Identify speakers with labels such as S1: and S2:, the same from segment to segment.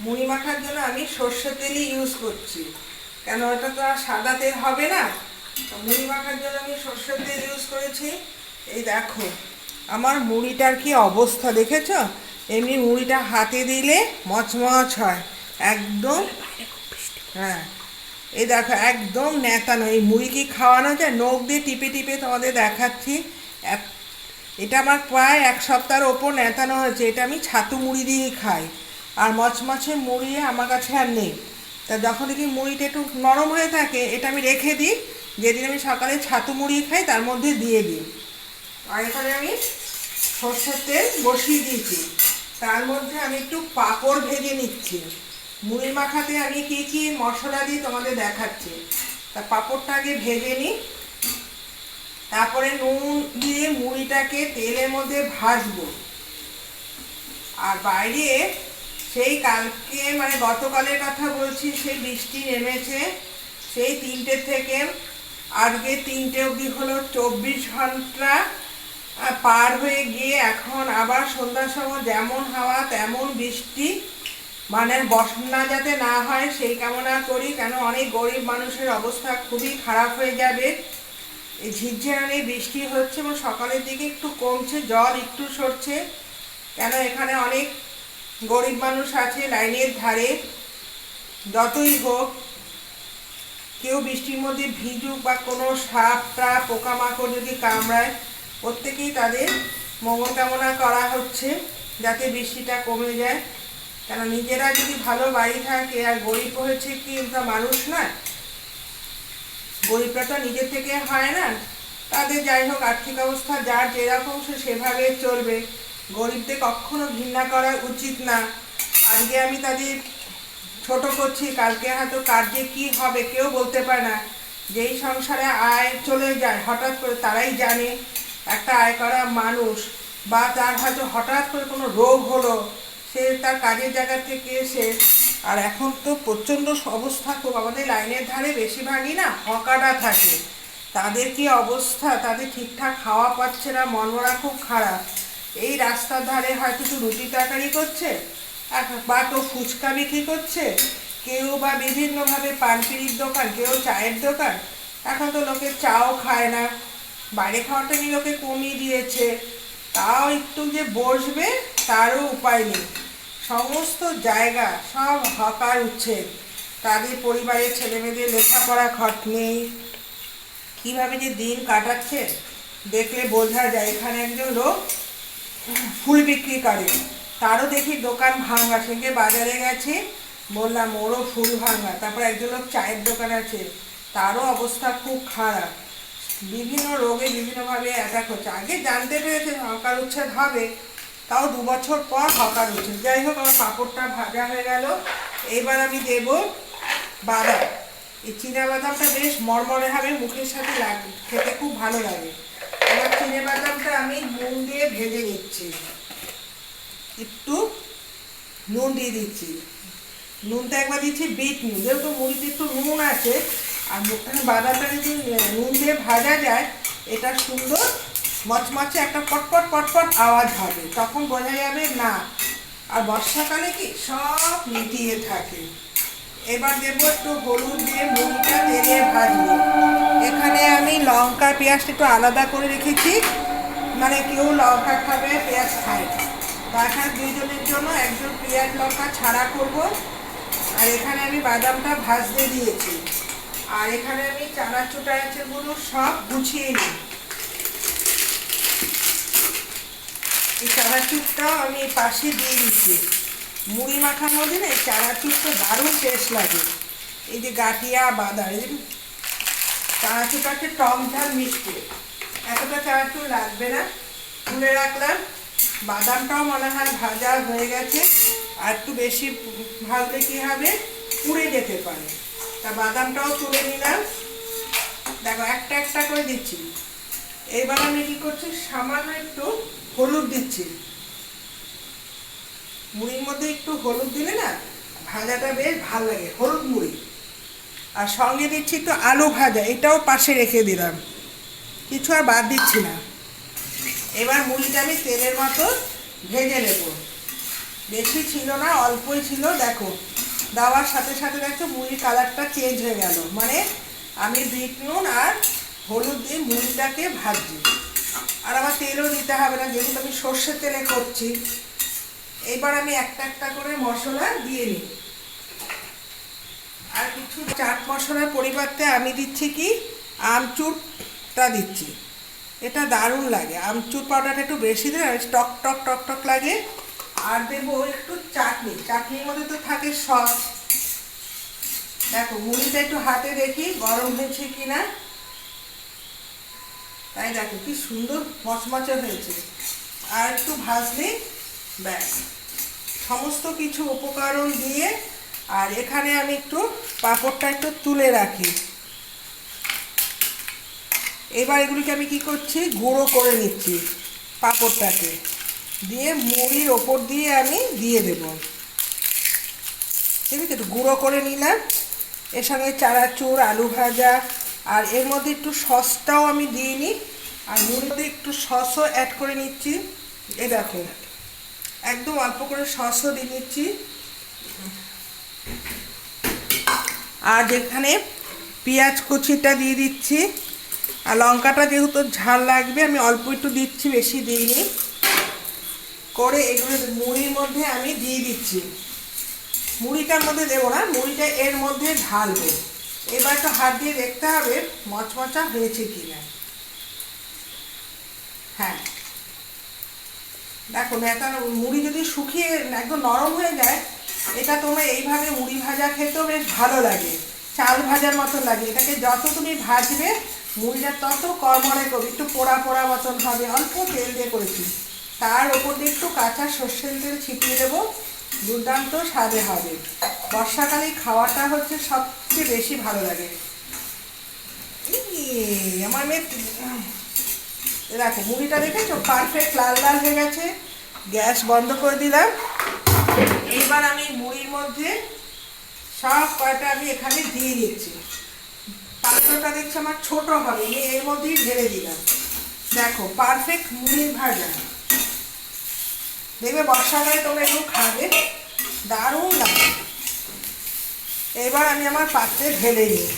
S1: মুড়ি মাখার জন্য আমি সর্ষের তেলই ইউজ করছি। কেন ওটা তো আর সাদা তেল হবে না? তো মুড়ি মাখার জন্য আমি সর্ষের তেল ইউজ করেছি। এই দেখো আমার মুড়িটার কি অবস্থা দেখেছ? এমনি মুড়িটা হাতে দিলে মচমচ হয়। একদম হ্যাঁ এই দেখো একদম নেতানো। এই মুড়ি কি খাওয়ানো যায়? নখ দিয়ে টিপে টিপে তোমাদের দেখাচ্ছি। এক- এটা আমার প্রায় এক সপ্তাহের ওপর নেতানো হয়েছে। এটা আমি ছাতু মুড়ি দিয়েই খাই। আর মচমচে মুড়ি আমার কাছে আর নেই। তা যখন দেখি মুড়িটা একটু নরম হয়ে থাকে, এটা আমি রেখে দিই। যেদিন আমি সকালে ছাতু মুড়ি খাই, তার মধ্যে দিয়ে দিই। আর এখানে আমি সর্ষের তেল বসিয়ে দিয়েছি। তার মধ্যে আমি একটু পাঁপড় ভেজে নিচ্ছি। মুড়ি মাখাতে আমি কি কি মশলা দিই তোমাদের দেখাচ্ছি। তা পাঁপড়টা আগে ভেজে নিই। তারপরে নুন দিয়ে মুড়িটাকে তেলের মধ্যে ভাজবো। আর বাইরে সেই কালকে মানে গতকালের কথা বলছি, সেই বৃষ্টি নেমেছে, সেই তিনটে থেকে। আজকে তিনটে অবধি হলো চব্বিশ ঘণ্টা পার হয়ে গিয়ে এখন আবার সন্ধ্যার সময় যেমন হাওয়া, তেমন বৃষ্টি। মানে বন্যা যাতে না হয়, সেই কামনা করি। কেন অনেক গরিব মানুষের অবস্থা খুবই খারাপ হয়ে যাবে। ঝিরঝিরানি বৃষ্টি হচ্ছে এবং সকালের দিকে একটু কমছে, জল একটু সরছে। কেন এখানে অনেক গরিব মানুষ আছে, লাইনের ধারে, যতই হোক, কেউ বৃষ্টির মধ্যে ভিজুক বা কোনো সাপ টাপ পোকামাকড় যদি কামড়ায়, প্রত্যেকেই তাদের মঙ্গল কামনা করা হচ্ছে যাতে বৃষ্টিটা কমে যায়। কেন নিজেরা যদি ভালো বাড়ি থাকে আর গরিব হয়েছে কি মানুষ না গরিবরা তো নিজের থেকে হয় না। তাদের যাই হোক, আর্থিক অবস্থা যার যেরকম, সে সেভাবে চলবে। গরিবদের কখনো ঘৃণা করা উচিত না। আজকে আমি তাদের ছোট করছি, কালকে হয়তো কার্যে কি হবে কেউ বলতে পারে না। যেই সংসারে আয় চলে যায়, হঠাৎ করে তারাই জানে একটা আয় করা মানুষ বা তার হয়তো হঠাৎ করে কোনো রোগ হলো, সে তার কাজের জায়গা থেকে এসে, আর এখন তো প্রচণ্ড অবস্থা, খুব আমাদের লাইনের ধারে বেশিরভাগই না হকাটা থাকে। তাদের কি অবস্থা? তাদের ঠিকঠাক খাওয়া পাচ্ছে না, মনমরা খুব খারাপ। এই রাস্তার ধারে হয়তো একটু রুটি তরকারি করছে বা কেউ ফুচকা বিক্রি করছে, কেউ বা বিভিন্নভাবে পানপিড়ির দোকান, কেউ চায়ের দোকান। এখন তো লোকে চাও খায় না, বাইরে খাওয়াটা নিয়ে লোকে কমিয়ে দিয়েছে? তাও একটু যে বসবে, তারও উপায় নেই। সমস্ত জায়গা সব হকার উচ্ছেদ। তাদের পরিবারের ছেলেমেয়েদের লেখাপড়া খট নেই। কীভাবে যে দিন কাটাচ্ছে, দেখলে বোঝা যায় এখানে একজন লোক ফুল বিক্রি করে। তারও দেখি দোকান ভাঙা, সেকে বাজারে গেছে। বললাম, ওরও ফুল ভাঙা। তারপর একজন লোক চায়ের দোকান আছে। তারও অবস্থা খুব খারাপ। বিভিন্ন রোগে বিভিন্নভাবে অ্যাটাক হচ্ছে। আগে জানতে পেরেছে হকার উচ্ছেদ হবে, তাও দু বছর পর হকার উচ্ছেদ। যাই হোক, আমার পাঁপড়টা ভাজা হয়ে গেল। এইবার আমি দেব বাদাম। এই চীনা বাদামটা বেশ মরমরে হবে মুখের সাথে লাগে, খেতে খুব ভালো লাগে। এবার চিনে বাদামটা আমি নুন দিয়ে ভেজে নিচ্ছি। একটু নুন দিয়ে দিচ্ছি। নুনটা একবার দিচ্ছি বিট নুন, যেহেতু মুড়িতে একটু নুন আছে, আর বাদামটা যদি নুন দিয়ে ভাজা যায়, এটা সুন্দর মচমচে একটা পটপট পটপট আওয়াজ হবে। তখন বোঝা যাবে না। আর বর্ষাকালে কি সব মিটিয়ে থাকে। এবার দেবো একটু হলুদ দিয়ে মুড়িটা তেলে ভাজবো। এখানে আমি লঙ্কা, পেঁয়াজটা একটু আলাদা করে রেখেছি। মানে কেউ লঙ্কা খাবে, পেঁয়াজ খায়। না। বাসার দুইজনের জন্য একজন পেঁয়াজ লঙ্কা ছাড়া করব। আর এখানে আমি বাদামটা ভাজতে দিয়েছি। আর এখানে আমি চানাচুর টানাচুরগুলো সব গুছিয়ে নিই। এই চানাচুরটাও আমি পাশে দিয়ে দিচ্ছি মুড়ি মাখার মধ্যে না এই চানাচুরটা দারুণ টেস্ট লাগে। এই যে গাঠিয়া, বাদাম, এই চানাচুরটা হচ্ছে টক ঝাল মিষ্টি এতটা চানাচুর লাগবে না। তুলে রাখলাম। বাদামটাও মনে হয় ভাজা হয়ে গেছে। আর একটু বেশি ভাজলে কী হবে? পুড়ে যেতে পারে। তা বাদামটাও তুলে নিলাম। দেখো, একটা একটা করে দিচ্ছি। এবার আমি কী করছি? সামান্য একটু হলুদ দিচ্ছি। মুড়ির মধ্যে একটু হলুদ দিলে না, ভাজাটা বেশ ভালো লাগে, হলুদ মুড়ি। আর সঙ্গে দিচ্ছি একটু আলু ভাজা, এটাও পাশে রেখে দিলাম। কিছু আর বাদ দিচ্ছি না। এবার মুড়িটা আমি তেলের মতো ভেজে নেব। বেশি ছিল না, অল্পই ছিল, দেখো। দেওয়ার সাথে সাথে দেখো মুড়ির কালারটা চেঞ্জ হয়ে গেল। মানে আমি বিট নুন আর হলুদ দিয়ে মুড়িটাকে ভাজছি। আর আমার তেলও দিতে হবে না, যেহেতু আমি সর্ষের তেলে করছি। এবার আমি একটা একটা করে মশলা দিয়ে নিই। আর কিছু চাট মশলার পরিবর্তে আমি দিচ্ছি কি? আমচুরটা দিচ্ছি। এটা দারুণ লাগে। আমচুর পাউডারটা একটু বেশি আর টক টক টক টক লাগে। আর দেবো একটু চাটনি। চাটনির মধ্যে তো থাকে সস। দেখো, মুড়িটা একটু হাতে দেখি গরম হয়েছে কি না তাই দেখো কি সুন্দর মচমচে হয়েছে। আর একটু ভাজলে ব্যাস। সমস্ত কিছু উপকরণ দিয়ে, আর এখানে আমি একটু পাঁপড়টা একটু তুলে রাখি। এবার এগুলিকে আমি কি করছি? গুঁড়ো করে নিচ্ছি পাঁপড়টাকে। দিয়ে মুড়ির ওপর দিয়ে আমি দিয়ে দেব। ঠিক আছে, একটু গুঁড়ো করে নিলাম। এর সঙ্গে চানাচুর, আলু ভাজা, আর এর মধ্যে একটু সসটাও আমি দিয়ে নিই। আর মুড়িতে একটু সসও অ্যাড করে নিচ্ছি। এ দেখো। একদম অল্প করে সসও দিয়ে নিচ্ছি। আর যেখানে পেঁয়াজ কুচিটা দিয়ে দিচ্ছি। আর লঙ্কাটা যেহেতু ঝাল লাগবে, আমি অল্প একটু দিচ্ছি, বেশি দিইনি। করে এগুলো মুড়ির মধ্যে আমি দিয়ে দিচ্ছি। মুড়িটার মধ্যে দেবো না, মুড়িটা এর মধ্যে ঢালবো। এবার তো হাত দিয়ে দেখতে হবে মচমচা হয়েছে কিনা। হ্যাঁ। দেখো নেতা, মুড়ি যদি শুকিয়ে একদম নরম হয়ে যায়, এটা তোমরা এইভাবে মুড়ি ভাজা খেতেও বেশ ভালো লাগে। চাল ভাজার মতো লাগে। এটাকে যত তুমি ভাজবে, মুড়িটা তত কড়মড়ে করবে। একটু পোড়া পোড়া মতন হবে। অল্প তেল দিয়ে করেছি। তার ওপর দিয়ে একটু কাঁচা সর্ষের তেল ছিটিয়ে দেবো। দুর্দান্ত স্বাদে হবে। বর্ষাকালে খাওয়াটা হচ্ছে সবচেয়ে বেশি ভালো লাগে। আমার মেয়ে দেখো মুড়িটা দেখেছ? পারফেক্ট লাল লাল হয়ে গেছে। গ্যাস বন্ধ করে দিলাম। এইবার আমি মুড়ির মধ্যে সব কয়টা আমি এখানে দিয়ে দিচ্ছি। পাত্রটা দেখছি আমার ছোট হবে আমি এর মধ্যেই ঢেলে দিলাম। দেখো পারফেক্ট মুড়ির ভাজা। দেখবে বর্ষাকালে তোমরা এগুলো খাবে। দারুণ লাগে। এবার আমি আমার পাত্রে ঢেলে নিই।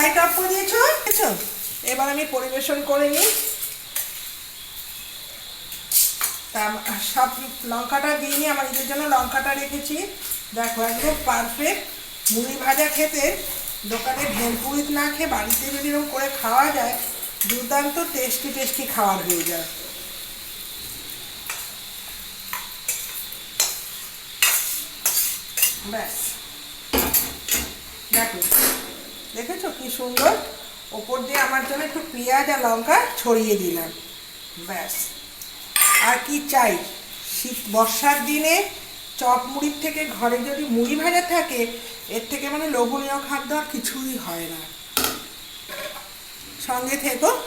S1: লাইট অফ করে দিয়েছ? দিয়েছ? এবার আমি পরিবেশন করে নিই। তা সব লঙ্কাটা দিয়ে নিই আমার নিজের জন্য লঙ্কাটা রেখেছি। দেখো, একদম পারফেক্ট মুড়ি ভাজা খেতে দোকানে ভেলপুরি না খেয়ে বাড়িতে যদি এরকম করে খাওয়া যায়, দুর্দান্ত টেস্টি টেস্টি খাবার হয়ে যায়। ব্যাস। দেখো দেখেছ কি সুন্দর? ওপর দিয়ে আমার জন্য একটু পেঁয়াজ আর লঙ্কা ছড়িয়ে দিলাম। ব্যাস। আর কি চাই? শীত বর্ষার দিনে চপ মুড়ির থেকে ঘরে যদি মুড়ি ভাজা থাকে, এর থেকে মানে লোভনীয় খাদ্য আর কিছুই হয় না। সঙ্গে থেকো।